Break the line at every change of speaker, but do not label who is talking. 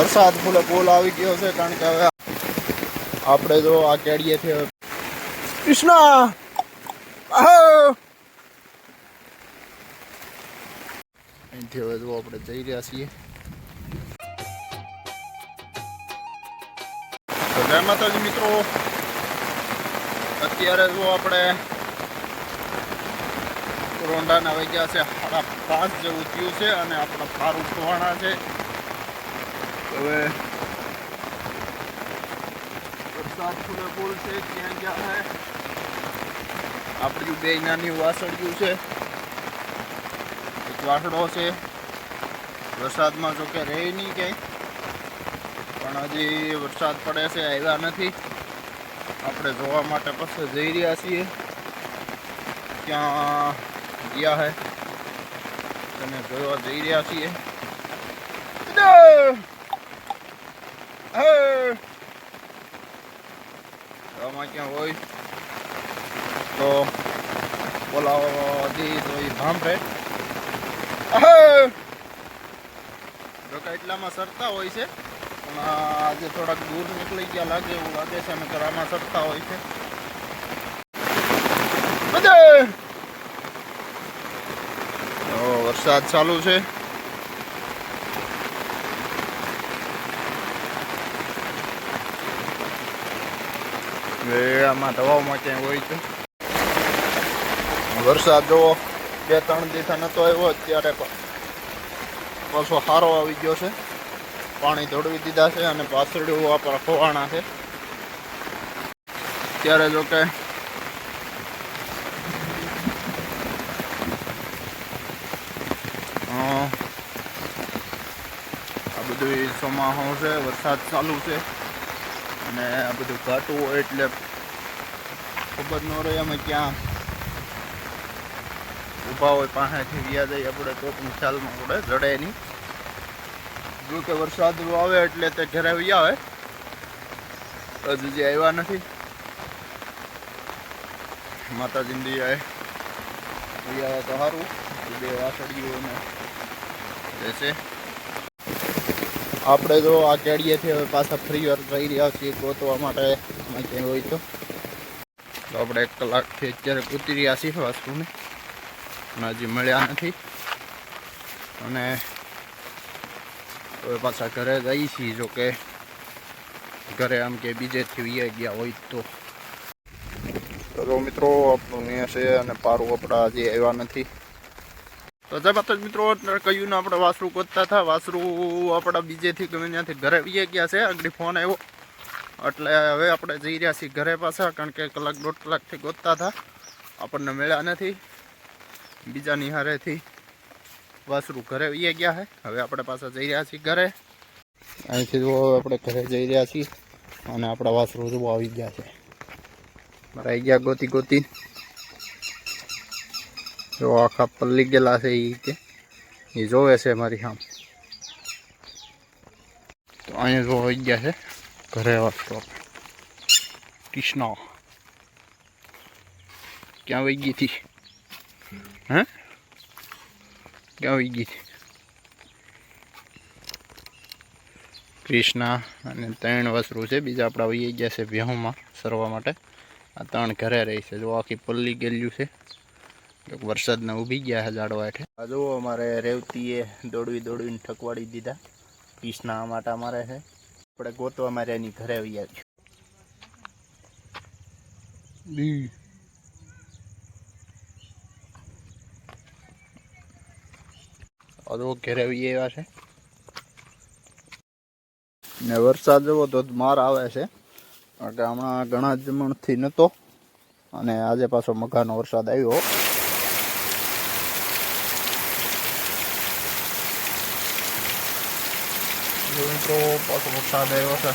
વરસાદ ફૂલે ફૂલ આવી ગયો છે કારણ કે હવે આપણે જો આ કેડીએ છે. કૃષ્ણ! અહીંથી હવે જો આપણે જઈ રહ્યા છીએ. જય માતાજી મિત્રો. અત્યારે જો આપણે રોંડાના વાગ્યા છે સાડા પાંચ જેવું થયું છે અને આપણા ફારૂક ખવાણા છે. હવે વરસાદ ફૂલે ફૂલ છે ક્યાં ગયા હે. આપણી બે નાની વાસળિયું છે. એક વાસડો છે. વરસાદમાં જો કે રહે નહીં ક્યાંય. પણ હજી વરસાદ પડે છે આવ્યા નથી. આપણે જોવા માટે પછી જઈ રહ્યા છીએ. ક્યાં ગયા હે. તમે જોવા જઈ રહ્યા છીએ! આમાં ક્યાં હોય, તો બોલાવો દી તો એ ભાંભરે હે! જો કે એટલામાં સરતા હોય છે, પણ આજે થોડાક દૂર નીકળી ગયા લાગે એવું લાગે છે અમે આમાં સરતા હોય છે. વરસાદ ચાલુ છે. આમાં દવાઓમાં ક્યાંય હોય છે. વરસાદ જોવો, બે, ત્રણ દિવસ નતો આવ્યો, અત્યારે પાછો સારો આવી ગયો છે. પાણી ધોળવી દીધા છે અને પાછળ આપણા ખોવાણા છે. ત્યારે જો કે આ બધું ચોમાસું છે, વરસાદ ચાલુ છે. અને આ બધું ઘાટું હોય એટલે ખબર ન રહે અમે ક્યાં ઊભા હોય, પાસેથી વ્યા જઈએ આપણે તો પણ ખ્યાલમાં પડે, જડે નહીં. જો કે વરસાદ આવે એટલે તે ઘરે વ્યા આવે હજુ જે આવ્યા નથી. માતાજીની દયાએ વી આવે તો સારું બે વાસળીઓને રહેશે આપણે જો આ કેડીએથી હવે પાછા ફ્રી વાર જઈ રહ્યા છીએ ગોતવા માટે. ક્યાંય હોય તો. આપણે એક કલાકથી અત્યારે ઉતરી રહ્યા છીએ વાસ્તુને. અને હજી મળ્યા નથી. અને હવે પાછા ઘરે જઈએ છીએ જો ઘરે આમ કે બીજેથી વી ગયા હોય તો. તો મિત્રો, આપણું ને છે અને પારું આપણા હજી આવ્યા નથી. તો જય માતા મિત્રો કહ્યું ને આપણે વાસરું ગોતતા હતા. વાસરું આપણા બીજેથી ગમે ત્યાંથી ઘરે વી ગયા છે. આગળ ફોન આવ્યો. એટલે હવે આપણે જઈ રહ્યા છીએ ઘરે પાછા, કારણ કે કલાક દોઢ કલાકથી ગોતતા હતા. આપણને મળ્યા નથી. બીજાની હારેથી વાસરું ઘરે વીએ ગયા છે. હવે આપણે પાછા જઈ રહ્યા છીએ ઘરે. અહીંથી જો આપણે ઘરે જઈ રહ્યા છીએ. અને આપણા વાસરું જુઓ આવી ગયા છે. મારા આવી ગયા ગોતી ગોતી. જો આખા પલ્લી ગયેલા છે એ કે. એ જોવે છે મારી આમ તો અહીંયા જો આવી ગયા છે ઘરે વાસરો કૃષ્ણ. ક્યાં વહી ગઈ હતી? હે? ક્યાં વહી ગઈ હતી? કૃષ્ણ અને ત્રણ વસરું છે. બીજા આપણા વહી ગયા છે વ્યહુમાં સરવા માટે. આ ત્રણ ઘરે રહી છે. જો આખી પલ્લી ગયેલું છે. વરસાદને ઊભી ગયા છે ઝાડવા હેઠે. આ જુઓ અમારે રેવતીએ દોડવી દોડવીને ઠકવાડી દીધા. પીસના માટા મારે છે. આપણે ગોતવા મારે એની ઘરે આવી આવ્યું અદો ઘરે આવી આવ્યા છે. ને વરસાદ જવો તો માર આવે છે. કે હમણાં ઘણા જમણથી નહોતો અને આજે પાછો મઘાનો વરસાદ આવ્યો. મિત્રો પાછો વરસાદ આવ્યો છે